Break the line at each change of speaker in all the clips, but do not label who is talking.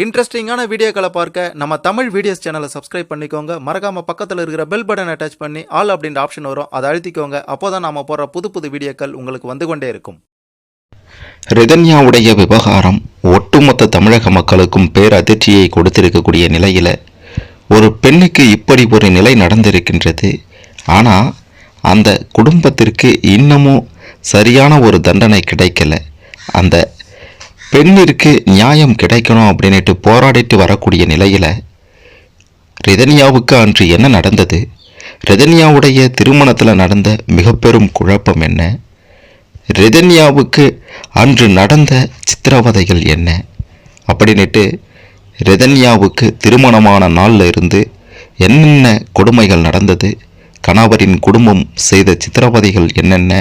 இன்ட்ரெஸ்டிங்கான வீடியோக்களை பார்க்க நம்ம தமிழ் வீடியோஸ் சேனலை சப்ஸ்கிரைப் பண்ணிக்கோங்க. மறக்காம பக்கத்தில் இருக்கிற பெல் பட்டன் அட்டாச் பண்ணி ஆல் அப்படின்ற ஆப்ஷன் வரும். அதை அழுத்திக்கோங்க. அப்போதான் நாம போற புது புது வீடியோக்கள் உங்களுக்கு வந்து கொண்டே இருக்கும்.
ரிதன்யாவுடைய விவகாரம் ஒட்டுமொத்த தமிழக மக்களுக்கும் பேரதிர்ச்சியை கொடுத்திருக்கக்கூடிய நிலையில ஒரு பெண்ணுக்கு இப்படி ஒரு நிலை நடந்திருக்கின்றது. ஆனால் அந்த குடும்பத்திற்கு இன்னமும் சரியான ஒரு தண்டனை கிடைக்கல. அந்த பெண்ணிற்கு நியாயம் கிடைக்கணும் அப்படின்னுட்டு போராடிட்டு வரக்கூடிய நிலையில் ரிதன்யாவுக்கு அன்று என்ன நடந்தது? ரிதன்யாவுடைய திருமணத்தில் நடந்த மிக பெரும் குழப்பம் என்ன? ரிதன்யாவுக்கு அன்று நடந்த சித்திரவதைகள் என்ன? அப்படின்னுட்டு ரிதன்யாவுக்கு திருமணமான நாளில் இருந்து என்னென்ன கொடுமைகள் நடந்தது? கணவரின் குடும்பம் செய்த சித்திரவதைகள் என்னென்ன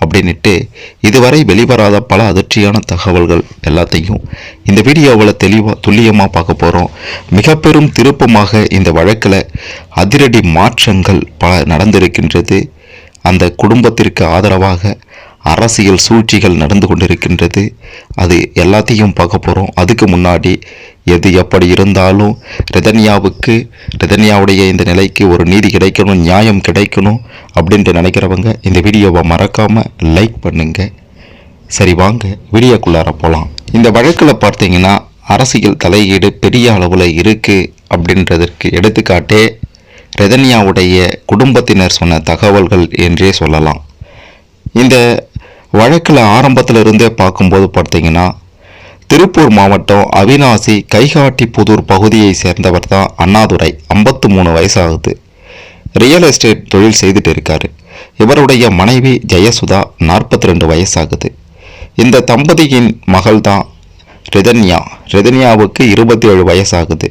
அப்படின்னுட்டு இதுவரை வெளிவராத பல அதிர்ச்சியான தகவல்கள் எல்லாத்தையும் இந்த வீடியோவில் தெளிவாக துல்லியமாக பார்க்க போகிறோம் மிக பெரும் திருப்பமாக இந்த வழக்கில் அதிரடி மாற்றங்கள் பல நடந்திருக்கின்றது. அந்த குடும்பத்திற்கு ஆதரவாக அரசியல் சூழ்ச்சிகள் நடந்து கொண்டிருக்கின்றது. அது எல்லாத்தையும் பார்க்க போகிறோம் அதுக்கு முன்னாடி எது எப்படி இருந்தாலும் ரிதன்யாவுக்கு ரிதன்யாவுடைய இந்த நிலைக்கு ஒரு நீதி கிடைக்கணும் நியாயம் கிடைக்கணும் அப்படின்ட்டு நினைக்கிறவங்க இந்த வீடியோவை மறக்காமல் லைக் பண்ணுங்கள் சரி வாங்க வீடியோக்குள்ளார போகலாம் இந்த வழக்கில் பார்த்தீங்கன்னா அரசியல் தலையீடு பெரிய அளவில் இருக்குது அப்படின்றதற்கு எடுத்துக்காட்டே ரெதன்யாவுடைய குடும்பத்தினர் சொன்ன தகவல்கள் என்றே சொல்லலாம். இந்த வழக்கில் ஆரம்பத்தில் இருந்தே பார்க்கும்போது பார்த்தீங்கன்னா திருப்பூர் மாவட்டம் அவினாசி கைகாட்டி புதூர் பகுதியை சேர்ந்தவர் தான் அண்ணாதுரை. ஐம்பத்து மூணு வயசாகுது. ரியல் எஸ்டேட் தொழில் செய்துட்டு இருக்காரு. இவருடைய மனைவி ஜெயசுதா நாற்பத்தி ரெண்டு வயசாகுது. இந்த தம்பதியின் மகள் தான் ரிதன்யா. ரிதன்யாவுக்கு இருபத்தி ஏழு வயசாகுது.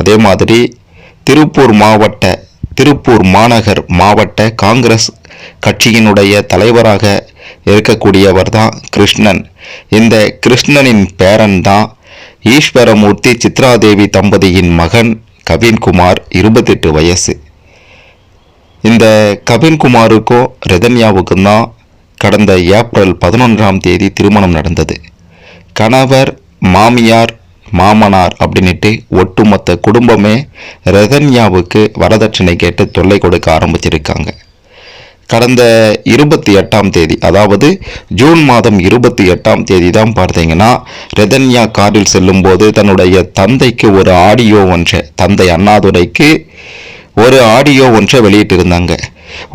அதே மாதிரி திருப்பூர் மாவட்ட திருப்பூர் மாநகர் மாவட்ட காங்கிரஸ் கட்சியினுடைய தலைவராக இருக்கக்கூடியவர் தான் கிருஷ்ணன். இந்த கிருஷ்ணனின் பேரன் தான் ஈஸ்வரமூர்த்தி சித்ராதேவி தம்பதியின் மகன் கவின்குமார் இருபத்தெட்டு வயசு. இந்த கவின்குமாருக்கும் ரெதன்யாவுக்கும் தான் கடந்த ஏப்ரல் பதினொன்றாம் தேதி திருமணம் நடந்தது. கணவர் மாமியார் மாமனார் அப்படின்னுட்டு ஒட்டுமொத்த குடும்பமே ரெதன்யாவுக்கு வரதட்சணை கேட்டு தொல்லை கொடுக்க ஆரம்பிச்சிருக்காங்க. கடந்த இருபத்தி எட்டாம் தேதி அதாவது ஜூன் மாதம் இருபத்தி எட்டாம் தேதி தான் பார்த்தீங்கன்னா ரெதன்யா காரில் செல்லும்போது தன்னுடைய தந்தைக்கு ஒரு ஆடியோ ஒன்றை தந்தை அண்ணாதுரைக்கு ஒரு ஆடியோ ஒன்றை வெளியிட்டிருந்தாங்க.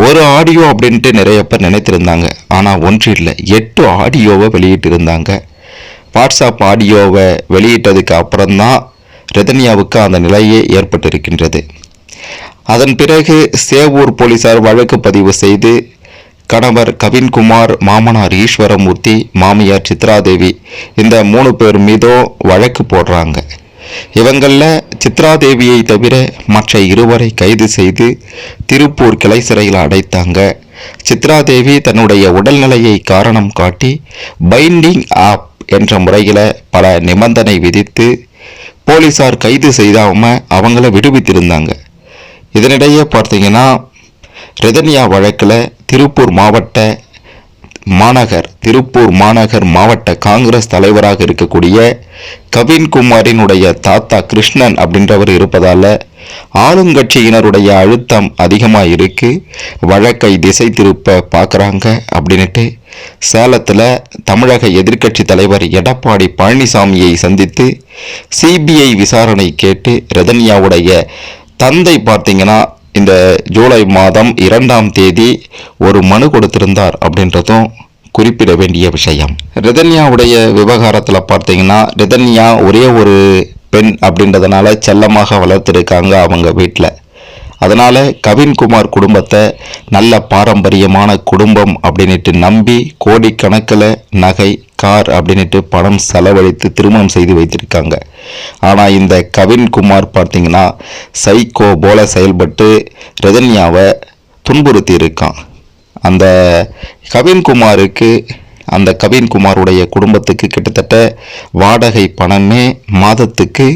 ஒரு ஆடியோ அப்படின்ட்டு நிறைய பேர் நினைத்திருந்தாங்க. ஆனால் ஒன்று இல்லை எட்டு ஆடியோவை வெளியிட்டிருந்தாங்க. வாட்ஸ்அப் ஆடியோவை வெளியிட்டதுக்கு அப்புறம்தான் ரெதன்யாவுக்கு அந்த நிலையே ஏற்பட்டிருக்கின்றது. அதன் பிறகு சேவூர் போலீசார் வழக்கு பதிவு செய்து கணவர் கவின்குமார் மாமனார் ஈஸ்வரமூர்த்தி மாமியார் சித்ராதேவி இந்த மூணு பேர் மீதும் வழக்கு போடுறாங்க. இவங்களில் சித்ராதேவியை தவிர மற்ற இருவரை கைது செய்து திருப்பூர் கிளை சிறையில் அடைத்தாங்க. சித்ராதேவி தன்னுடைய உடல்நிலையை காரணம் காட்டி பைண்டிங் ஆப் என்ற முறையில் பல நிபந்தனை விதித்து போலீசார் கைது செய்தாம அவங்கள விடுவித்திருந்தாங்க. இதனிடையே பார்த்தீங்கன்னா ரெதன்யா வழக்கில் திருப்பூர் மாவட்ட மாநகர் திருப்பூர் மாநகர் மாவட்ட காங்கிரஸ் தலைவராக இருக்கக்கூடிய கவின்குமாரினுடைய தாத்தா கிருஷ்ணன் அப்படின்றவர் இருப்பதால் ஆளுங்கட்சியினருடைய அழுத்தம் அதிகமாக இருக்குது வழக்கை திசை திருப்ப பார்க்குறாங்க அப்படின்ட்டு சேலத்தில் தமிழக எதிர்க்கட்சி தலைவர் எடப்பாடி பழனிசாமியை சந்தித்து சிபிஐ விசாரணை கேட்டு ரெதன்யாவுடைய தந்தை பார்த்தீங்கன்னா இந்த ஜூலை மாதம் இரண்டாம் தேதி ஒரு மனு கொடுத்திருந்தார் அப்படின்றதும் குறிப்பிட வேண்டிய விஷயம். ரிதன்யாவுடைய விவகாரத்தில் பார்த்தீங்கன்னா ரிதன்யா ஒரே ஒரு பெண் அப்படின்றதுனால செல்லமாக வளர்த்துருக்காங்க அவங்க வீட்டில் அதனால் கவின்குமார் குடும்பத்தை நல்ல பாரம்பரியமான குடும்பம் அப்படின்ட்டு நம்பி கோடிக்கணக்கில் நகை கார் அப்படின்ட்டு பணம் செலவழித்து திருமணம் செய்து வைத்திருக்காங்க. ஆனால் இந்த கவின்குமார் பார்த்தீங்கன்னா சைக்கோ போல செயல்பட்டு ரெதன்யாவை துன்புறுத்தி இருக்கான். அந்த கவின்குமாருக்கு அந்த கவின்குமாருடைய குடும்பத்துக்கு கிட்டத்தட்ட வாடகை பணமே மாதத்துக்கு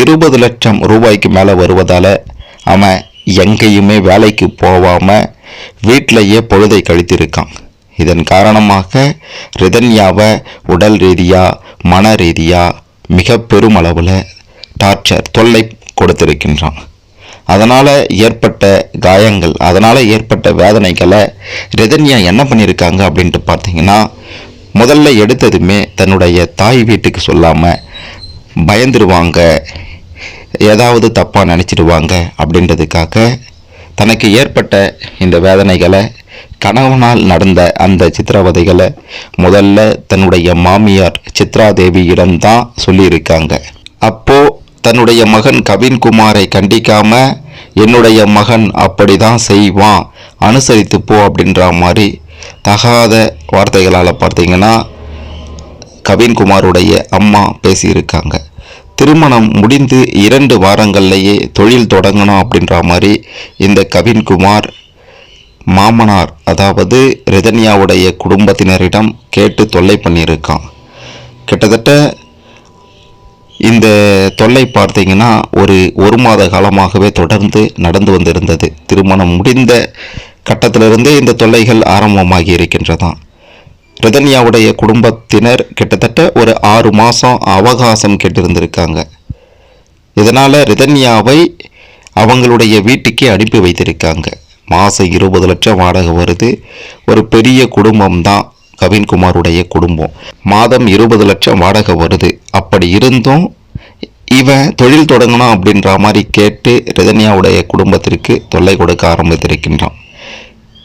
இருபது லட்சம் ரூபாய்க்கு மேலே வருவதால் அவன் எங்கேயுமே வேலைக்கு போகாமல் வீட்டிலையே பொழுதை கழித்திருக்கான். இதன் காரணமாக ரிதன்யாவை உடல் ரீதியாக மன ரீதியாக மிக பெருமளவில் டார்ச்சர் தொல்லை கொடுத்திருக்கின்றான். அதனால் ஏற்பட்ட காயங்கள் அதனால் ஏற்பட்ட வேதனைகளை ரிதன்யா என்ன பண்ணியிருக்காங்க அப்படின்ட்டு பார்த்தீங்கன்னா முதல்ல எடுத்ததுமே தன்னுடைய தாய் வீட்டுக்கு சொல்லாமல் பயந்துருவாங்க ஏதாவது தப்பாக நினச்சிடுவாங்க அப்படின்றதுக்காக தனக்கு ஏற்பட்ட இந்த வேதனைகளை கணவனால் நடந்த அந்த சித்திரவதைகளை முதல்ல தன்னுடைய மாமியார் சித்ரா தேவியிடம்தான் சொல்லியிருக்காங்க. அப்போ தன்னுடைய மகன் கவின்குமாரை கண்டிக்காம என்னுடைய மகன் அப்படிதான் செய்வான் அனுசரித்து போ அப்படின்ற மாதிரி தகாத வார்த்தைகளால் பார்த்தீங்கன்னா கவின்குமாருடைய அம்மா பேசியிருக்காங்க. திருமணம் முடிந்து இரண்டு வாரங்கள்லேயே தொழில் தொடங்கணும் அப்படின்ற மாதிரி இந்த கவின்குமார் மாமனார் அதாவது ரிதன்யாவுடைய குடும்பத்தினரிடம் கேட்டு தொல்லை பண்ணியிருக்கான். கிட்டத்தட்ட இந்த தொல்லை பார்த்தீங்கன்னா ஒரு ஒரு மாத காலமாகவே தொடர்ந்து நடந்து வந்திருந்தது. திருமணம் முடிந்த கட்டத்திலிருந்தே இந்த தொல்லைகள் ஆரம்பமாகி இருக்கின்றதாம். ரிதன்யாவுடைய குடும்பத்தினர் கிட்டத்தட்ட ஒரு ஆறு மாதம் அவகாசம் கேட்டிருந்திருக்காங்க. இதனால் ரிதன்யாவை அவங்களுடைய வீட்டுக்கே அனுப்பி வைத்திருக்காங்க. மாதம் இருபது லட்சம் வாடகை வருது. ஒரு பெரிய குடும்பம் தான் கவின்குமாருடைய குடும்பம். மாதம் இருபது லட்சம் வாடகை வருது. அப்படி இருந்தும் இவன் தொழில் தொடங்கணும் அப்படின்ற மாதிரி கேட்டு ரிதன்யாவுடைய குடும்பத்திற்கு தொல்லை கொடுக்க ஆரம்பித்திருக்கின்றான்.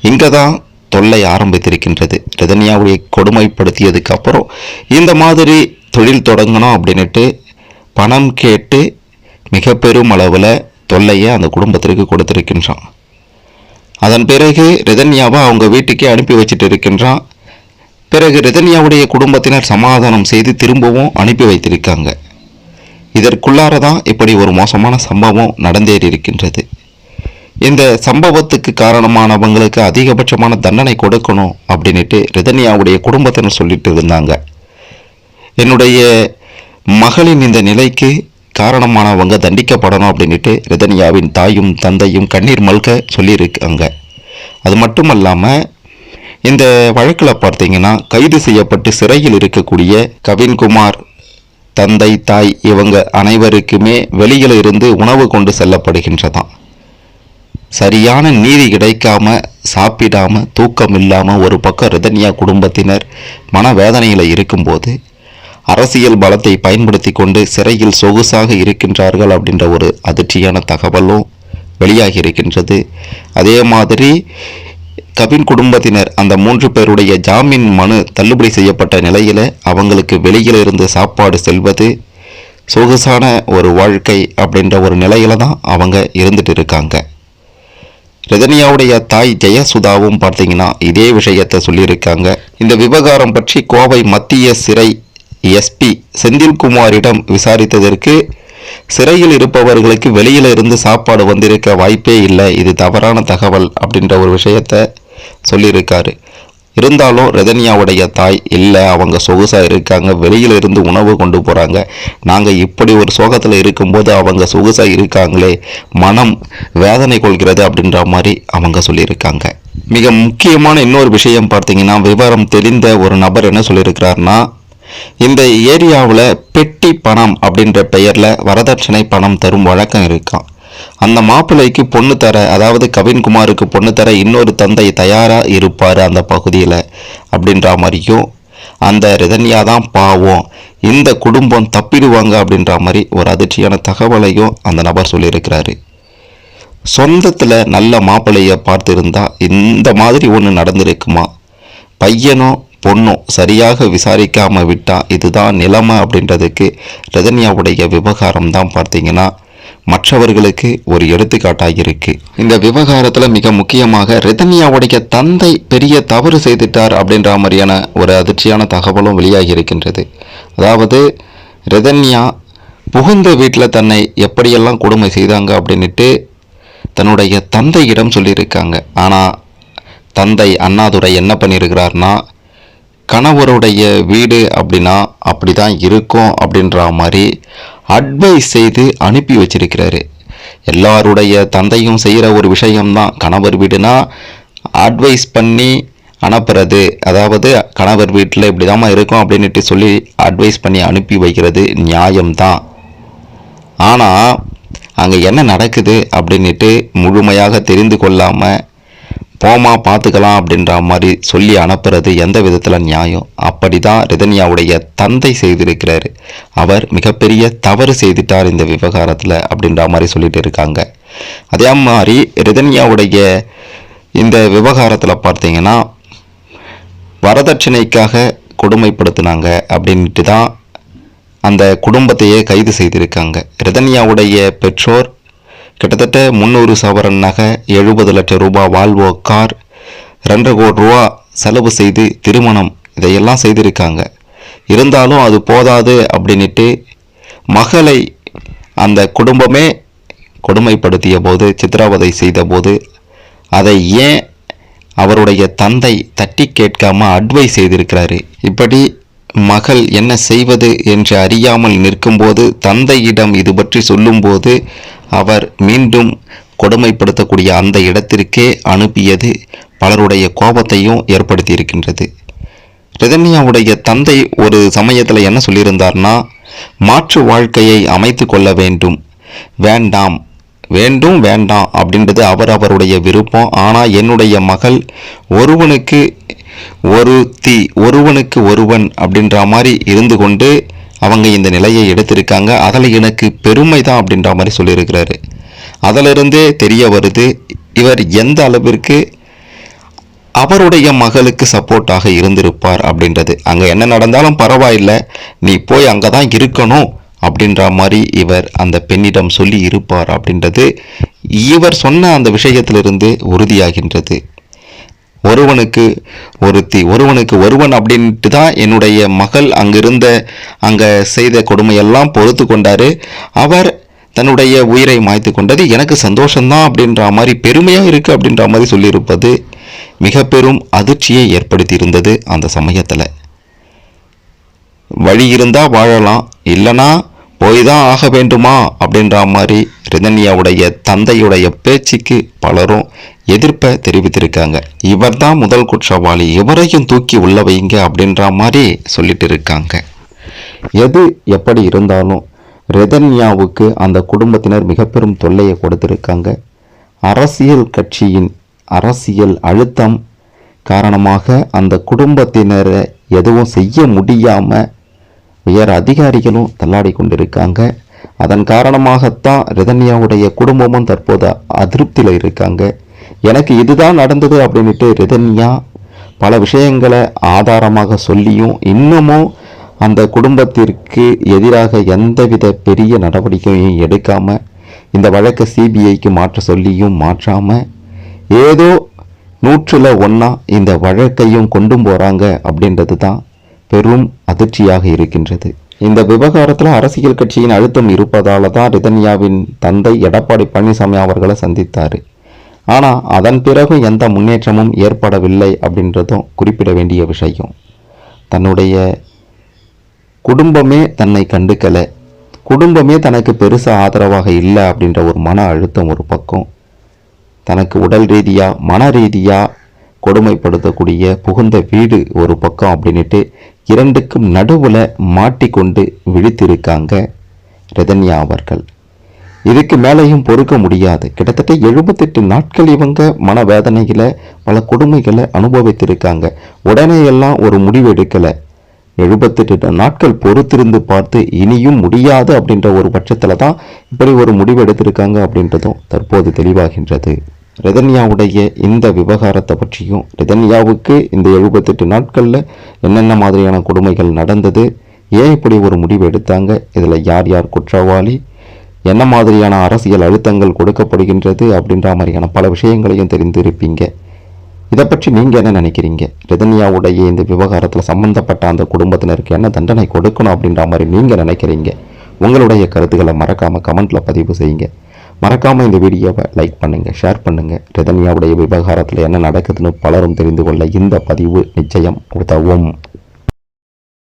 இங்கே தான் தொல்லை ஆரம்பித்திருக்கின்றது. ரிதன்யாவுடைய கொடுமைப்படுத்தியதுக்கு அப்புறம் இந்த மாதிரி தொழில் தொடங்கணும் அப்படின்னுட்டு பணம் கேட்டு மிக பெரும் அளவில் தொல்லையை அந்த குடும்பத்திற்கு கொடுத்திருக்கின்றான். அதன் பிறகு ரிதன்யாவை அவங்க வீட்டுக்கே அனுப்பி வச்சிட்டு இருக்கின்றான். பிறகு ரிதன்யாவுடைய குடும்பத்தினர் சமாதானம் செய்து திரும்பவும் அனுப்பி வைத்திருக்காங்க. இதற்குள்ளார தான் இப்படி ஒரு மோசமான சம்பவம் நடந்தேறி இருக்கின்றது. இந்த சம்பவத்துக்கு காரணமானவங்களுக்கு அதிகபட்சமான தண்டனை கொடுக்கணும் அப்படின்ட்டு ரிதன்யாவுடைய குடும்பத்தினர் சொல்லிட்டு இருந்தாங்க. என்னுடைய மகளின் இந்த நிலைக்கு காரணமானவங்க தண்டிக்கப்படணும் அப்படின்ட்டு ரிதன்யாவின் தாயும் தந்தையும் கண்ணீர் மல்க சொல்லியிருக்காங்க. அது மட்டுமல்லாமல் இந்த வழக்கில் பார்த்தீங்கன்னா கைது செய்யப்பட்டு சிறையில் இருக்கக்கூடிய கவின்குமார் தந்தை தாய் இவங்க அனைவருக்குமே வெளியில் இருந்து உணவு கொண்டு செல்லப்படுகின்றதாம். சரியான நீதி கிடைக்காம சாப்பிடாம தூக்கம் இல்லாமல் ஒரு பக்கம் ரிதன்யா குடும்பத்தினர் மனவேதனையில் இருக்கும்போது அரசியல் பலத்தை பயன்படுத்தி கொண்டு சிறையில் சொகுசாக இருக்கின்றார்கள் அப்படின்ற ஒரு அதிர்ச்சியான தகவலும் வெளியாகி இருக்கின்றது. அதே மாதிரி கவின் குடும்பத்தினர் அந்த மூன்று பேருடைய ஜாமீன் மனு தள்ளுபடி செய்யப்பட்ட நிலையில் அவங்களுக்கு வெளியில் இருந்து சாப்பாடு செல்வது சொகுசான ஒரு வாழ்க்கை அப்படின்ற ஒரு நிலையில தான் அவங்க இருந்துட்டு இருக்காங்க. ரஜினியாவுடைய தாய் ஜெயசுதாவும் பார்த்தீங்கன்னா இதே விஷயத்தை சொல்லியிருக்காங்க. இந்த விவகாரம் பற்றி கோவை மத்திய சிறை எஸ்பி செந்தில்குமாரிடம் விசாரித்ததற்கு சிறையில் இருப்பவர்களுக்கு வெளியில இருந்து சாப்பாடு வந்திருக்க வாய்ப்பே இல்லை. இது தவறான தகவல் அப்படின்ற ஒரு விஷயத்த சொல்லியிருக்காரு. இருந்தாலும் ரஜினியாவுடைய தாய் இல்லை. அவங்க சொகுசாக இருக்காங்க. வெளியில இருந்து உணவு கொண்டு போகிறாங்க நாங்கள் இப்படி ஒரு சோகத்தில் இருக்கும்போது அவங்க சொகுசாக இருக்காங்களே. மனம் வேதனை கொள்கிறது அப்படின்ற மாதிரி அவங்க சொல்லியிருக்காங்க. மிக முக்கியமான இன்னொரு விஷயம் பார்த்தீங்கன்னா விவரம் தெரிந்த ஒரு நபர் என்ன சொல்லியிருக்கிறாருன்னா இந்த ஏரியாவில் பெட்டி பணம் அப்படின்ற பெயரில் வரதட்சணை பணம் தரும் வழக்கம் இருக்கான் அந்த மாப்பிள்ளைக்கு பொண்ணு தர அதாவது கவின்குமாருக்கு பொண்ணு தர இன்னொரு தந்தை தயாராக இருப்பார் அந்த பகுதியில் அப்படின்ற மாதிரியும் அந்த ரிதன்யா தான் பாவம் இந்த குடும்பம் தப்பிடுவாங்க அப்படின்ற மாதிரி ஒரு அதிர்ச்சியான தகவலையும் அந்த நபர் சொல்லியிருக்கிறாரு. சொந்தத்தில் நல்ல மாப்பிள்ளையை பார்த்துருந்தா இந்த மாதிரி ஒன்று நடந்திருக்குமா? பையனும் பொண்ணும் சரியாக விசாரிக்காமல் விட்டால் இதுதான் நிலைமை அப்படின்றதுக்கு ரஜினியாவுடைய விவகாரம் தான் பார்த்தீங்கன்னா மற்றவர்களுக்கு ஒரு எடுத்துக்காட்டாக இருக்கு. இந்த விவகாரத்தில் மிக முக்கியமாக ரிதன்யாவுடைய தந்தை பெரிய தவறு செய்துட்டார் அப்படின்ற மாதிரியான ஒரு அதிர்ச்சியான தகவலும் வெளியாகி இருக்கின்றது. அதாவது ரிதன்யா புகுந்த வீட்டில் தன்னை எப்படியெல்லாம் கொடுமை செய்தாங்க அப்படின்னுட்டு தன்னுடைய தந்தையிடம் சொல்லியிருக்காங்க. ஆனால் தந்தை அண்ணாதுரை என்ன பண்ணியிருக்கிறார்னா கணவருடைய வீடு அப்படின்னா அப்படி தான் இருக்கும் அப்படின்ற மாதிரி அட்வைஸ் செய்து அனுப்பி வச்சிருக்கிறாரு. எல்லாருடைய தந்தையும் செய்கிற ஒரு விஷயம்தான். கணவர் வீடுனா அட்வைஸ் பண்ணி அனுப்புறது. அதாவது கணவர் வீட்டில் இப்படிதாம்மா இருக்கும் அப்படின்ட்டு சொல்லி அட்வைஸ் பண்ணி அனுப்பி வைக்கிறது நியாயம்தான். ஆனால் அங்கே என்ன நடக்குது அப்படின்ட்டு முழுமையாக தெரிந்து கொள்ளாமல் போமா பார்த்துக்கலாம் அப்படின்ற மாதிரி சொல்லி அனுப்புறது எந்த விதத்தில் நியாயம்? அப்படி தான் ரிதன்யாவுடைய தந்தை செய்திருக்கிறாரு. அவர் மிகப்பெரிய தவறு செய்துட்டார் இந்த விவகாரத்தில் அப்படின்ற மாதிரி சொல்லிட்டு இருக்காங்க. அதே மாதிரி ரிதன்யாவுடைய இந்த விவகாரத்தில் பார்த்தீங்கன்னா வரதட்சணைக்காக கொடுமைப்படுத்தினாங்க அப்படின்ட்டு தான் அந்த குடும்பத்தையே கைது செய்திருக்காங்க. ரிதன்யாவுடைய பெற்றோர் கிட்டத்தட்ட முந்நூறு சவரன் நகை எழுபது லட்சம் ரூபாய் வால்வோ கார் ரெண்டரை கோடி ரூபா செலவு செய்து திருமணம் இதையெல்லாம் செய்திருக்காங்க. இருந்தாலும் அது போதாது அப்படின்ட்டு மகளை அந்த குடும்பமே கொடுமைப்படுத்திய போது சித்திரவதை செய்த போது அதை ஏன் அவருடைய தந்தை தட்டி கேட்காம அட்வைஸ் செய்திருக்கிறாரு? இப்படி மகள் என்ன செய்வது என்று அறியாமல் நிற்கும்போது தந்தையிடம் இது பற்றி சொல்லும்போது அவர் மீண்டும் கொடுமைப்படுத்தக்கூடிய அந்த இடத்திற்கே அனுப்பியது பலருடைய கோபத்தையும் ஏற்படுத்தியிருக்கின்றது. ரிதன்யாவுடைய தந்தை ஒரு சமயத்தில் என்ன சொல்லியிருந்தார்னா மாற்று வாழ்க்கையை அமைத்து கொள்ள வேண்டும். வேண்டாம். வேண்டும் வேண்டாம் அப்படின்றது அவர் அவருடைய விருப்பம். ஆனால் என்னுடைய மகள் ஒருவனுக்கு ஒரு தி ஒருவனுக்கு ஒருவன் அப்படின்ற மாதிரி இருந்து கொண்டு அவங்க இந்த நிலையை எடுத்திருக்காங்க. அதில் எனக்கு பெருமை தான் அப்படின்ற மாதிரி சொல்லியிருக்கிறாரு. அதிலிருந்தே தெரிய வருது இவர் எந்த அளவிற்கு அவருடைய மகளுக்கு சப்போர்ட்டாக இருந்திருப்பார் அப்படின்றது. அங்கே என்ன நடந்தாலும் பரவாயில்லை நீ போய் அங்கே தான் இருக்கணும் அப்படின்ற மாதிரி இவர் அந்த பெண்ணிடம் சொல்லி இருப்பார் அப்படின்றது இவர் சொன்ன அந்த விஷயத்திலிருந்து உறுதியாகின்றது. ஒருவனுக்கு ஒருத்தி ஒருவனுக்கு ஒருவன் அப்படின்ட்டு தான் என்னுடைய மகள் அங்கிருந்த அங்கே செய்த கொடுமையெல்லாம் பொறுத்து கொண்டார். அவர் தன்னுடைய உயிரை மாய்த்து கொண்டது எனக்கு சந்தோஷம்தான் அப்படின்ற மாதிரி பெருமையாக இருக்குது அப்படின்ற மாதிரி சொல்லியிருப்பது மிக பெரும் அதிர்ச்சியை ஏற்படுத்தியிருந்தது அந்த சமயத்தில். வழி இருந்தால் வாழலாம் இல்லைனா போய் தான் ஆக வேண்டுமா? அப்படின்ற மாதிரி ரிதன்யாவுடைய தந்தையுடைய பேச்சுக்கு பலரும் எதிர்ப்பை தெரிவித்திருக்காங்க. இவர் தான் முதல் குற்றவாளி. இவரையும் தூக்கி உள்ள வைங்க அப்படின்ற மாதிரி சொல்லிட்டு இருக்காங்க எது எப்படி இருந்தாலும் ரெதன்யாவுக்கு அந்த குடும்பத்தினர் மிக பெரும் தொல்லையை கொடுத்திருக்காங்க. அரசியல் கட்சியின் அரசியல் அழுத்தம் காரணமாக அந்த குடும்பத்தினரை எதுவும் செய்ய முடியாமல் உயர் அதிகாரிகளும் தள்ளாடி கொண்டிருக்காங்க அதன் காரணமாகத்தான் ரிதன்யாவுடைய குடும்பமும் தற்போது அதிருப்தியில் இருக்காங்க. எனக்கு இதுதான் நடந்தது அப்படின்ட்டு ரிதன்யா பல விஷயங்களை ஆதாரமாக சொல்லியும் இன்னமும் அந்த குடும்பத்திற்கு எதிராக எந்தவித பெரிய நடவடிக்கையும் எடுக்காமல் இந்த வழக்கை சிபிஐக்கு மாற்ற சொல்லியும் மாற்றாமல் ஏதோ நூற்றில் ஒன்றா இந்த வழக்கையும் கொண்டு போகிறாங்க அப்படின்றது தான் பெரும் அதிர்ச்சியாக இருக்கின்றது. இந்த விவகாரத்தில் அரசியல் கட்சியின் அழுத்தம் இருப்பதால தான் ரிதன்யாவின் தந்தை எடப்பாடி பழனிசாமி அவர்களை சந்தித்தார். ஆனால் அதன் பிறகு எந்த முன்னேற்றமும் ஏற்படவில்லை அப்படின்றதும் குறிப்பிட வேண்டிய விஷயம். தன்னுடைய குடும்பமே தன்னை கண்டுக்கலை. குடும்பமே தனக்கு பெருசாக ஆதரவாக இல்லை அப்படின்ற ஒரு மன அழுத்தம் ஒரு பக்கம். தனக்கு உடல் ரீதியாக மன ரீதியாக கொடுமைப்படுத்தக்கூடிய புகுந்த வீடு ஒரு பக்கம் அப்படின்ட்டு இரண்டுக்கும் நடுவில் மாட்டிக்கொண்டு விழித்திருக்காங்க ரதன்யா அவர்கள். இதுக்கு மேலேயும் பொறுக்க முடியாது. கிட்டத்தட்ட எழுபத்தெட்டு நாட்கள் இவங்க மனவேதனைகளை பல கொடுமைகளை அனுபவித்திருக்காங்க. உடனே எல்லாம் ஒரு முடிவு எடுக்கலை. எழுபத்தெட்டு நாட்கள் பொறுத்திருந்து பார்த்து இனியும் முடியாது அப்படின்ற ஒரு பட்சத்தில் தான் இப்படி ஒரு முடிவு எடுத்திருக்காங்க அப்படின்றதும் தற்போது தெளிவாகின்றது. ரிதன்யாவுடைய இந்த விவகாரத்தை பற்றியும் ரிதன்யாவுக்கு இந்த எழுபத்தெட்டு நாட்களில் என்னென்ன மாதிரியான கொடுமைகள் நடந்தது ஏன் இப்படி ஒரு முடிவு எடுத்தாங்க இதில் யார் யார் குற்றவாளி என்ன மாதிரியான அரசியல் அழுத்தங்கள் கொடுக்கப்படுகின்றது அப்படின்ற மாதிரியான பல விஷயங்களையும் தெரிந்திருப்பீங்க. இதை பற்றி நீங்கள் என்ன நினைக்கிறீங்க? ரிதன்யாவுடைய இந்த விவகாரத்தில் சம்மந்தப்பட்ட அந்த குடும்பத்தினருக்கு என்ன தண்டனை கொடுக்கணும் அப்படின்ற மாதிரி நீங்கள் நினைக்கிறீங்க? உங்களுடைய கருத்துக்களை மறக்காமல் கமெண்ட்டில் பதிவு செய்யுங்க. மறக்காமல் இந்த வீடியோவை லைக் பண்ணுங்கள் ஷேர் பண்ணுங்கள் ரிதன்யாவுடைய விவகாரத்தில் என்ன நடக்குதுன்னு பலரும் தெரிந்து கொள்ள இந்த பதிவு நிச்சயம் உதவும்.